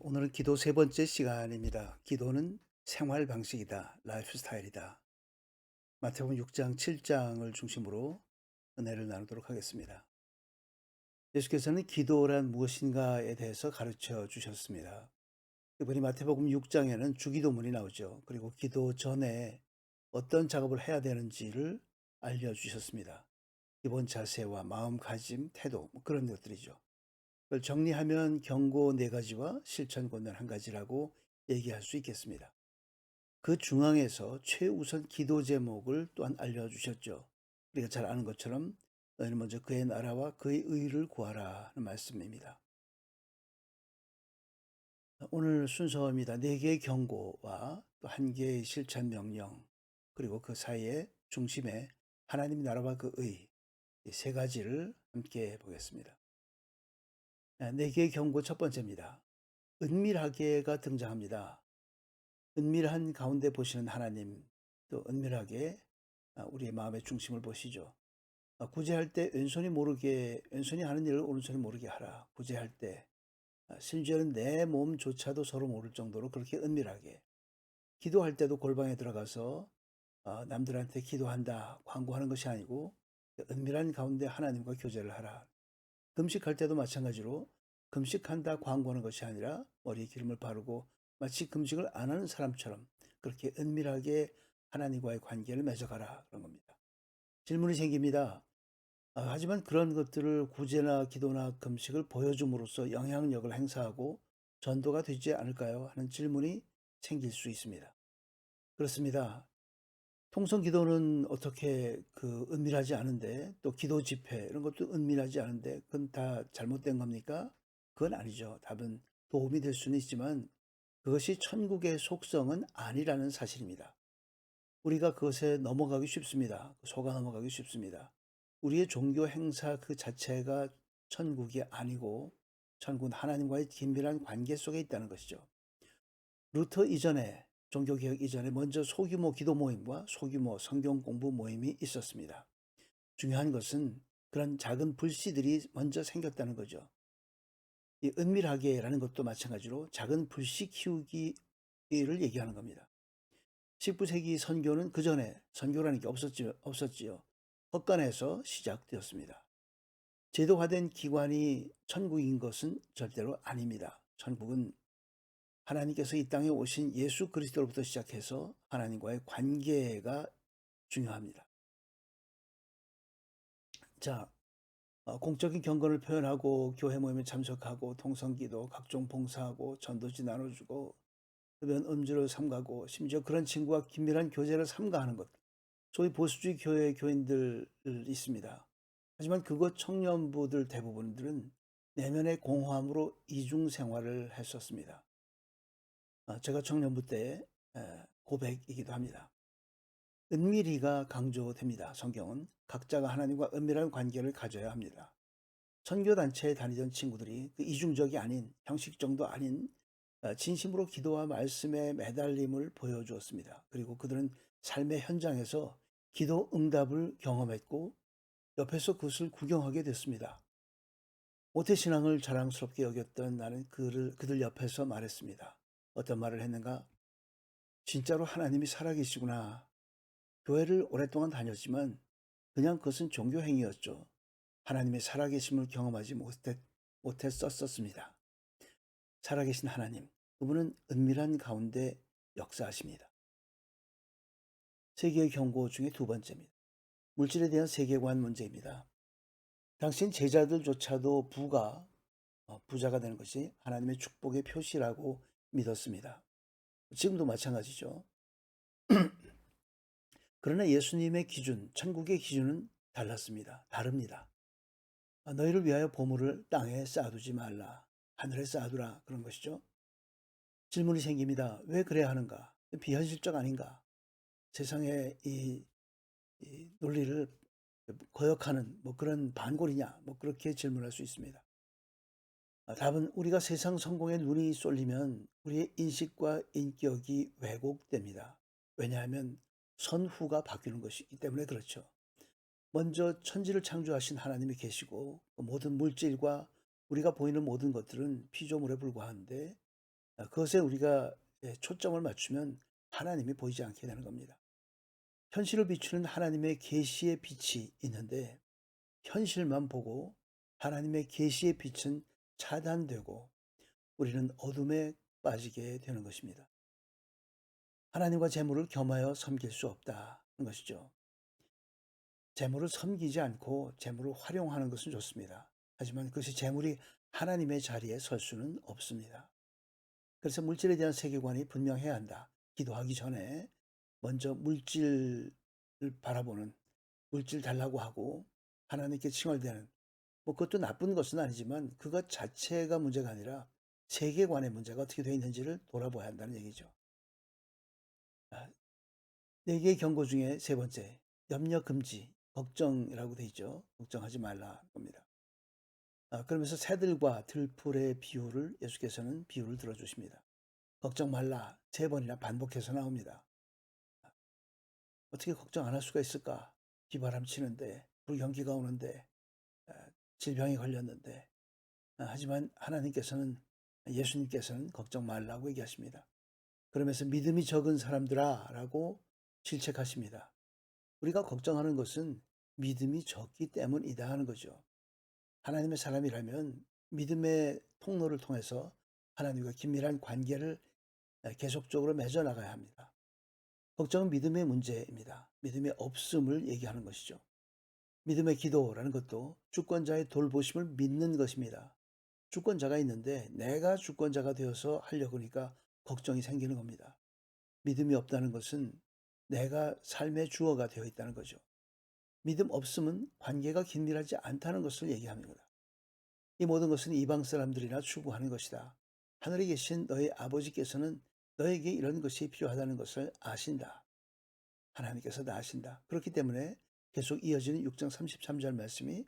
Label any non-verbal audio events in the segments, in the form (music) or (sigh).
오늘은 기도 세 번째 시간입니다. 기도는 생활 방식이다. 라이프 스타일이다. 마태복음 6장 7장을 중심으로 은혜를 나누도록 하겠습니다. 예수께서는 기도란 무엇인가에 대해서 가르쳐 주셨습니다. 이번이 마태복음 6장에는 주기도문이 나오죠. 그리고 기도 전에 어떤 작업을 해야 되는지를 알려주셨습니다. 기본 자세와 마음가짐, 태도 뭐 그런 것들이죠. 그걸 정리하면 경고 네 가지와 실천 권면 한 가지라고 얘기할 수 있겠습니다. 그 중앙에서 최우선 기도 제목을 또한 알려주셨죠. 우리가 잘 아는 것처럼 너희는 먼저 그의 나라와 그의 의를 구하라 하는 말씀입니다. 오늘 순서입니다. 네 개의 경고와 또 한 개의 실천 명령 그리고 그 사이에 중심에 하나님 나라와 그의이세 가지를 함께 보겠습니다. 네 개의 경고 첫 번째입니다. 은밀하게가 등장합니다. 은밀한 가운데 보시는 하나님, 또 은밀하게 아, 우리의 마음의 중심을 보시죠. 아, 구제할 때 왼손이 모르게, 왼손이 하는 일을 오른손이 모르게 하라. 구제할 때, 아, 심지어는 내 몸조차도 서로 모를 정도로 그렇게 은밀하게. 기도할 때도 골방에 들어가서 어, 남들한테 기도한다, 광고하는 것이 아니고 은밀한 가운데 하나님과 교제를 하라. 금식할 때도 마찬가지로 금식한다 광고하는 것이 아니라 머리에 기름을 바르고 마치 금식을 안 하는 사람처럼 그렇게 은밀하게 하나님과의 관계를 맺어가라 그런 겁니다. 질문이 생깁니다. 아, 하지만 그런 것들을 구제나 기도나 금식을 보여줌으로써 영향력을 행사하고 전도가 되지 않을까요? 하는 질문이 생길 수 있습니다. 그렇습니다. 통성 기도는 어떻게 그 은밀하지 않은데 또 기도 집회 이런 것도 은밀하지 않은데 그건 다 잘못된 겁니까? 그건 아니죠. 답은 도움이 될 수는 있지만 그것이 천국의 속성은 아니라는 사실입니다. 우리가 그것에 넘어가기 쉽습니다. 속아 넘어가기 쉽습니다. 우리의 종교 행사 그 자체가 천국이 아니고 천국은 하나님과의 긴밀한 관계 속에 있다는 것이죠. 루터 이전에 종교개혁 이전에 먼저 소규모 기도 모임과 소규모 성경 공부 모임이 있었습니다. 중요한 것은 그런 작은 불씨들이 먼저 생겼다는 거죠. 이 은밀하게라는 것도 마찬가지로 작은 불씨 키우기를 얘기하는 겁니다. 19세기 선교는 그 전에 선교라는 게 없었지요. 없었지요. 헛간에서 시작되었습니다. 제도화된 기관이 천국인 것은 절대로 아닙니다. 천국은 하나님께서 이 땅에 오신 예수 그리스도로부터 시작해서 하나님과의 관계가 중요합니다. 자, 어, 공적인 경건을 표현하고 교회 모임에 참석하고 통성기도 각종 봉사하고 전도지 나눠주고 흡연 음주를 삼가고 심지어 그런 친구와 긴밀한 교제를 삼가하는 것 소위 보수주의 교회 교인들 있습니다. 하지만 그곳 청년부들 대부분들은 내면의 공허함으로 이중 생활을 했었습니다. 어, 제가 청년부 때 고백이기도 합니다. 은밀히가 강조됩니다. 성경은 각자가 하나님과 은밀한 관계를 가져야 합니다. 선교단체에 다니던 친구들이 그 이중적이 아닌 형식 정도 아닌 어, 진심으로 기도와 말씀에 매달림을 보여주었습니다. 그리고 그들은 삶의 현장에서 기도 응답을 경험했고 옆에서 그것을 구경하게 됐습니다. 모태신앙을 자랑스럽게 여겼던 나는 그를, 그들 옆에서 말했습니다. 어떤 말을 했는가? 진짜로 하나님이 살아계시구나. 교회를 오랫동안 다녔지만 그냥 그것은 종교 행위였죠. 하나님의 살아계심을 경험하지 못했, 못했었습니다. 살아계신 하나님, 그분은 은밀한 가운데 역사하십니다. 세계의 경고 중에 두 번째입니다. 물질에 대한 세계관 문제입니다. 당신 제자들조차도 부가 어, 부자가 되는 것이 하나님의 축복의 표시라고 믿었습니다. 지금도 마찬가지죠. (clears throat) 그러나 예수님의 기준, 천국의 기준은 달랐습니다. 다릅니다. 아, 너희를 위하여 보물을 땅에 쌓아두지 말라. 하늘에 쌓아두라. 그런 것이죠. 질문이 생깁니다. 왜 그래야 하는가? 비현실적 아닌가? 세상의 이, 이 논리를 거역하는 뭐 그런 반골이냐? 뭐 그렇게 질문할 수 있습니다. 아, 답은 우리가 세상 성공에 눈이 쏠리면 우리의 인식과 인격이 왜곡됩니다. 왜냐하면 선후가 바뀌는 것이기 때문에 그렇죠. 먼저 천지를 창조하신 하나님이 계시고 그 모든 물질과 우리가 보이는 모든 것들은 피조물에 불과한데 아, 그것에 우리가 예, 초점을 맞추면 하나님이 보이지 않게 되는 겁니다. 현실을 비추는 하나님의 계시의 빛이 있는데 현실만 보고 하나님의 계시의 빛은 차단되고 우리는 어둠에 빠지게 되는 것입니다. 하나님과 재물을 겸하여 섬길 수 없다는 것이죠. 재물을 섬기지 않고 재물을 활용하는 것은 좋습니다. 하지만 그것이 재물이 하나님의 자리에 설 수는 없습니다. 그래서 물질에 대한 세계관이 분명해야 한다. 기도하기 전에 먼저 물질을 바라보는 물질 달라고 하고 하나님께 칭얼대는 뭐 그것도 나쁜 것은 아니지만 그것 자체가 문제가 아니라 세계관의 문제가 어떻게 되어 있는지를 돌아봐야 한다는 얘기죠. 아, 네 개의 경고 중에 세 번째 염려 금지 걱정이라고 되어 있죠. 걱정하지 말라 겁니다. 아, 그러면서 새들과 들풀의 비유를 예수께서는 비유를 들어주십니다. 걱정 말라 세 번이나 반복해서 나옵니다. 아, 어떻게 걱정 안 할 수가 있을까? 비바람 치는데 불경기가 오는데 아, 질병이 걸렸는데 하지만 하나님께서는 예수님께서는 걱정 말라고 얘기하십니다. 그러면서 믿음이 적은 사람들아 라고 질책하십니다. 우리가 걱정하는 것은 믿음이 적기 때문이다 하는 거죠. 하나님의 사람이라면 믿음의 통로를 통해서 하나님과 긴밀한 관계를 계속적으로 맺어 나가야 합니다. 걱정은 믿음의 문제입니다. 믿음의 없음을 얘기하는 것이죠. 믿음의 기도라는 것도 주권자의 돌보심을 믿는 것입니다. 주권자가 있는데 내가 주권자가 되어서 하려고 하니까 걱정이 생기는 겁니다. 믿음이 없다는 것은 내가 삶의 주어가 되어 있다는 거죠. 믿음 없음은 관계가 긴밀하지 않다는 것을 얘기합니다. 이 모든 것은 이방 사람들이나 추구하는 것이다. 하늘에 계신 너희 아버지께서는 너에게 이런 것이 필요하다는 것을 아신다. 하나님께서 다 아신다. 그렇기 때문에 계속 이어지는 6장 33절 말씀이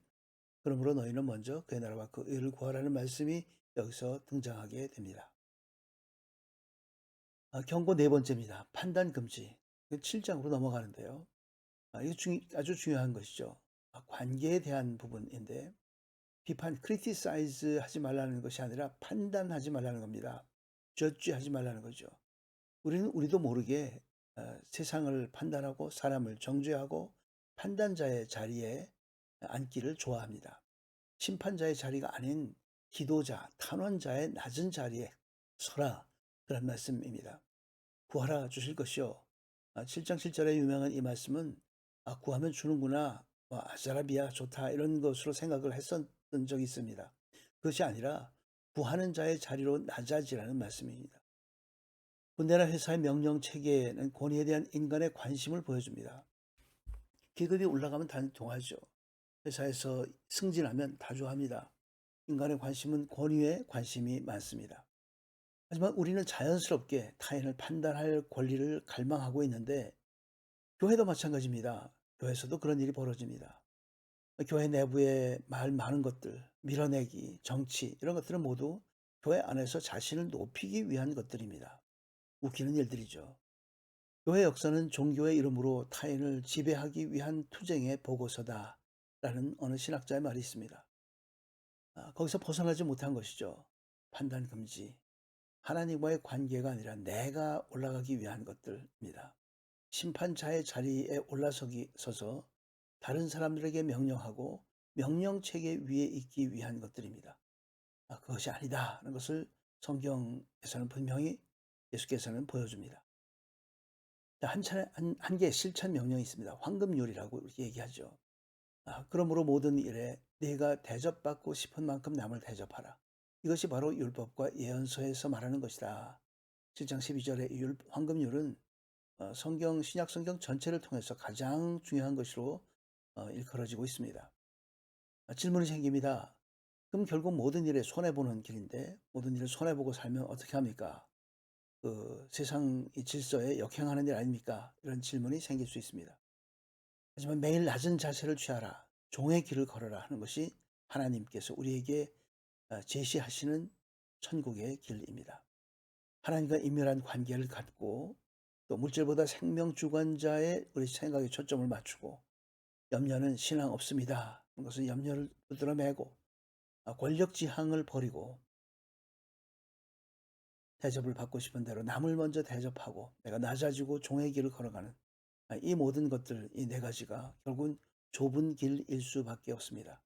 그러므로 너희는 먼저 그의 나라와 그 의를 구하라는 말씀이 여기서 등장하게 됩니다. 아, 경고 네 번째입니다. 판단 금지. 7장으로 그 넘어가는데요. 아, 이게 중, 아주 중요한 것이죠. 아, 관계에 대한 부분인데 비판, 크리티사이즈 하지 말라는 것이 아니라 판단하지 말라는 겁니다. 저주하지 말라는 거죠. 우리는 우리도 모르게 어, 세상을 판단하고 사람을 정죄하고 판단자의 자리에 앉기를 좋아합니다. 심판자의 자리가 아닌 기도자, 탄원자의 낮은 자리에 서라. 그런 말씀입니다. 구하라 주실 것이요. 7장 아, 7절에 유명한 이 말씀은 아, 구하면 주는구나. 뭐, 아자라비야 좋다. 이런 것으로 생각을 했었던 적이 있습니다. 그것이 아니라 구하는 자의 자리로 낮아지라는 말씀입니다. 군대나 회사의 명령 체계는 권위에 대한 인간의 관심을 보여줍니다. 계급이 올라가면 단통하죠. 회사에서 승진하면 다 좋아합니다. 인간의 관심은 권위에 관심이 많습니다. 하지만 우리는 자연스럽게 타인을 판단할 권리를 갈망하고 있는데 교회도 마찬가지입니다. 교회에서도 그런 일이 벌어집니다. 교회 내부에 말 많은 것들, 밀어내기, 정치 이런 것들은 모두 교회 안에서 자신을 높이기 위한 것들입니다. 웃기는 일들이죠. 교회 역사는 종교의 이름으로 타인을 지배하기 위한 투쟁의 보고서다 라는 어느 신학자의 말이 있습니다. 아, 거기서 벗어나지 못한 것이죠. 판단 금지, 하나님과의 관계가 아니라 내가 올라가기 위한 것들입니다. 심판자의 자리에 올라서기 서서 다른 사람들에게 명령하고 명령 체계 위에 있기 위한 것들입니다. 아, 그것이 아니다 하는 것을 성경에서는 분명히 예수께서는 보여줍니다. 한 차례 한, 한 개의 실천 명령이 있습니다. 황금률이라고 이렇게 얘기하죠. 아, 그러므로 모든 일에 내가 대접받고 싶은 만큼 남을 대접하라. 이것이 바로 율법과 예언서에서 말하는 것이다. 7장 12절의 율, 황금률은 어, 성경, 신약 성경 전체를 통해서 가장 중요한 것으로 어, 일컬어지고 있습니다. 아, 질문이 생깁니다. 그럼 결국 모든 일에 손해 보는 길인데 모든 일을 손해 보고 살면 어떻게 합니까? 그 세상 질서에 역행하는 일 아닙니까? 이런 질문이 생길 수 있습니다. 하지만 매일 낮은 자세를 취하라. 종의 길을 걸어라 하는 것이 하나님께서 우리에게 어, 제시하시는 천국의 길입니다. 하나님과 인멸한 관계를 갖고 또 물질보다 생명 주관자의 우리 생각에 초점을 맞추고 염려는 신앙 없습니다. 그것은 염려를 부드러매고 아, 권력 지향을 버리고 대접을 받고 싶은 대로 남을 먼저 대접하고 내가 낮아지고 종의 길을 걸어가는 아, 이 모든 것들 이 네 가지가 결국은 좁은 길일 수밖에 없습니다.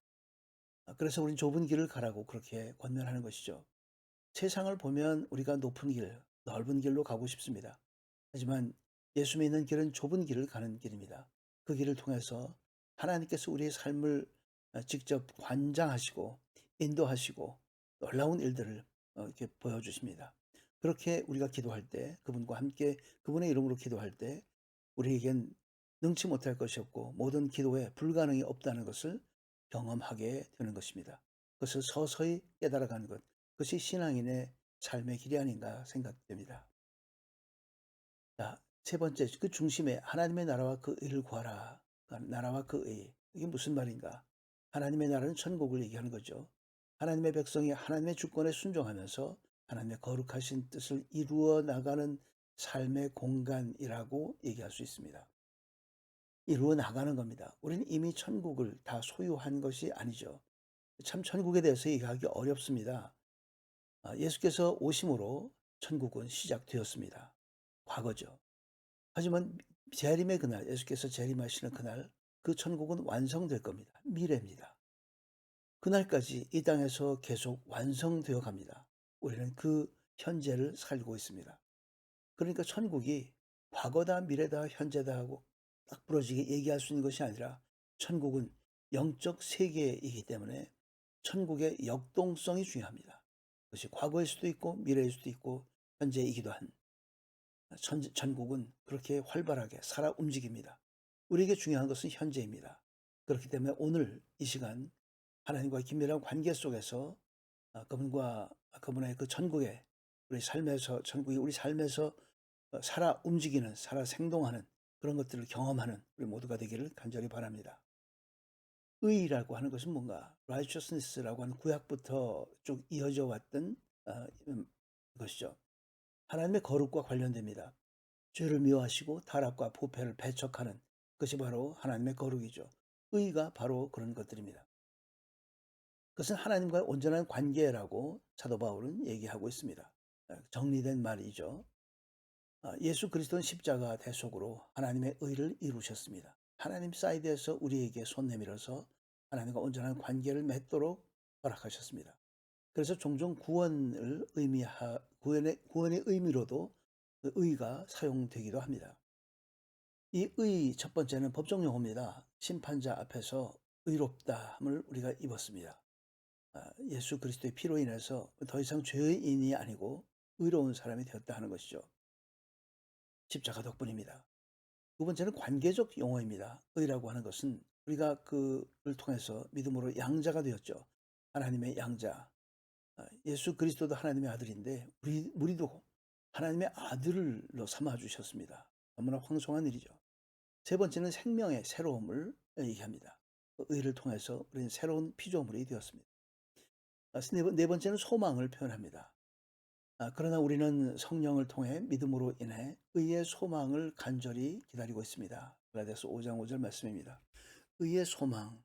아, 그래서 우린 좁은 길을 가라고 그렇게 권면하는 것이죠. 세상을 보면 우리가 높은 길, 넓은 길로 가고 싶습니다. 하지만 예수 믿는 길은 좁은 길을 가는 길입니다. 그 길을 통해서 하나님께서 우리의 삶을 어, 직접 관장하시고 인도하시고 놀라운 일들을 어, 이렇게 보여주십니다. 그렇게 우리가 기도할 때 그분과 함께 그분의 이름으로 기도할 때 우리에겐 능치 못할 것이 없고 모든 기도에 불가능이 없다는 것을 경험하게 되는 것입니다. 그것을 서서히 깨달아가는 것, 그것이 신앙인의 삶의 길이 아닌가 생각됩니다. 자, 세 번째, 그 중심에 하나님의 나라와 그 의를 구하라. 나라와 그 의. 이게 무슨 말인가? 하나님의 나라는 천국을 얘기하는 거죠. 하나님의 백성이 하나님의 주권에 순종하면서 하나님의 거룩하신 뜻을 이루어 나가는 삶의 공간이라고 얘기할 수 있습니다. 이루어 나가는 겁니다. 우리는 이미 천국을 다 소유한 것이 아니죠. 참 천국에 대해서 얘기하기 어렵습니다. 아, 예수께서 오심으로 천국은 시작되었습니다. 과거죠. 하지만 재림의 그날, 예수께서 재림하시는 그날, 그 천국은 완성될 겁니다. 미래입니다. 그날까지 이 땅에서 계속 완성되어 갑니다. 우리는 그 현재를 살고 있습니다. 그러니까 천국이 과거다, 미래다, 현재다 하고 딱 부러지게 얘기할 수 있는 것이 아니라 천국은 영적 세계이기 때문에 천국의 역동성이 중요합니다. 그것이 과거일 수도 있고 미래일 수도 있고 현재이기도 한 천, 전국은 그렇게 활발하게 살아 움직입니다. 우리에게 중요한 것은 현재입니다. 그렇기 때문에 오늘 이 시간 하나님과 긴밀한 관계 속에서 어, 그분과 그분의 그 전국에 우리 삶에서 전국이 우리 삶에서 어, 살아 움직이는 살아 생동하는 그런 것들을 경험하는 우리 모두가 되기를 간절히 바랍니다. 의라고 하는 것은 뭔가 righteousness라고 하는 구약부터 쭉 이어져 왔던 어, 음, 것이죠. 하나님의 거룩과 관련됩니다. 죄를 미워하시고 타락과 부패를 배척하는 것이 바로 하나님의 거룩이죠. 의가 바로 그런 것들입니다. 그것은 하나님과의 온전한 관계라고 사도 바울은 얘기하고 있습니다. 정리된 말이죠. 아, 예수 그리스도는 십자가 대속으로 하나님의 의를 이루셨습니다. 하나님 사이드에서 우리에게 손 내밀어서 하나님과 온전한 관계를 맺도록 허락하셨습니다. 그래서 종종 구원을 의미하 구원의 구원의 의미로도 그 의가 사용되기도 합니다. 이 의 첫 번째는 법정 용어입니다. 심판자 앞에서 의롭다함을 우리가 입었습니다. 아, 예수 그리스도의 피로 인해서 더 이상 죄인이 아니고 의로운 사람이 되었다 하는 것이죠. 십자가 덕분입니다. 두 번째는 관계적 용어입니다. 의라고 하는 것은 우리가 그를 통해서 믿음으로 양자가 되었죠. 하나님의 양자, 아, 예수 그리스도도 하나님의 아들인데 우리 우리도 하나님의 아들로 삼아 주셨습니다. 너무나 황송한 일이죠. 세 번째는 생명의 새로움을 얘기합니다. 그 의를 통해서 우리는 새로운 피조물이 되었습니다. 아, 네 번째는 소망을 표현합니다. 아, 그러나 우리는 성령을 통해 믿음으로 인해 의의 소망을 간절히 기다리고 있습니다. 갈라디아서 5장 5절 말씀입니다. 의의 소망,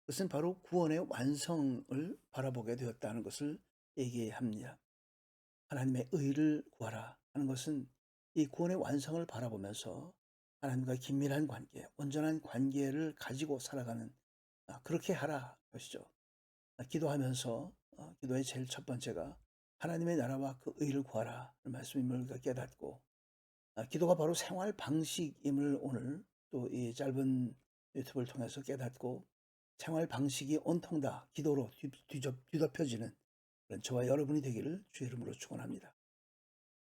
그것은 바로 구원의 완성을 바라보게 되었다는 것을 얘기합니다. 하나님의 의를 구하라 하는 것은 이 구원의 완성을 바라보면서 하나님과 긴밀한 관계, 온전한 관계를 가지고 살아가는 아, 그렇게 하라 것이죠. 아, 기도하면서 어, 기도의 제일 첫 번째가 하나님의 나라와 그 의를 구하라 말씀임을 깨닫고 아, 기도가 바로 생활 방식임을 오늘 또 이 짧은 유튜브를 통해서 깨닫고 생활 방식이 온통 다 기도로 뒤접, 뒤덮여지는 그런 저와 여러분이 되기를 주 이름으로 축원합니다.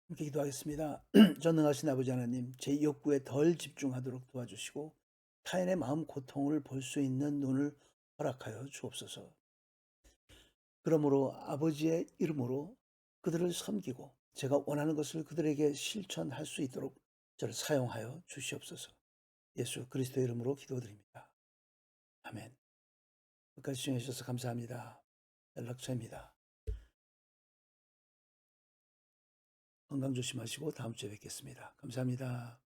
함께 기도하겠습니다. (clears throat) 전능하신 아버지 하나님, 제 욕구에 덜 집중하도록 도와주시고 타인의 마음 고통을 볼 수 있는 눈을 허락하여 주옵소서. 그러므로 아버지의 이름으로 그들을 섬기고 제가 원하는 것을 그들에게 실천할 수 있도록 저를 사용하여 주시옵소서. 예수 그리스도 이름으로 기도드립니다. 아멘. 끝까지 시청해 주셔서 감사합니다. 연락처입니다. 건강 조심하시고 다음 주에 뵙겠습니다. 감사합니다.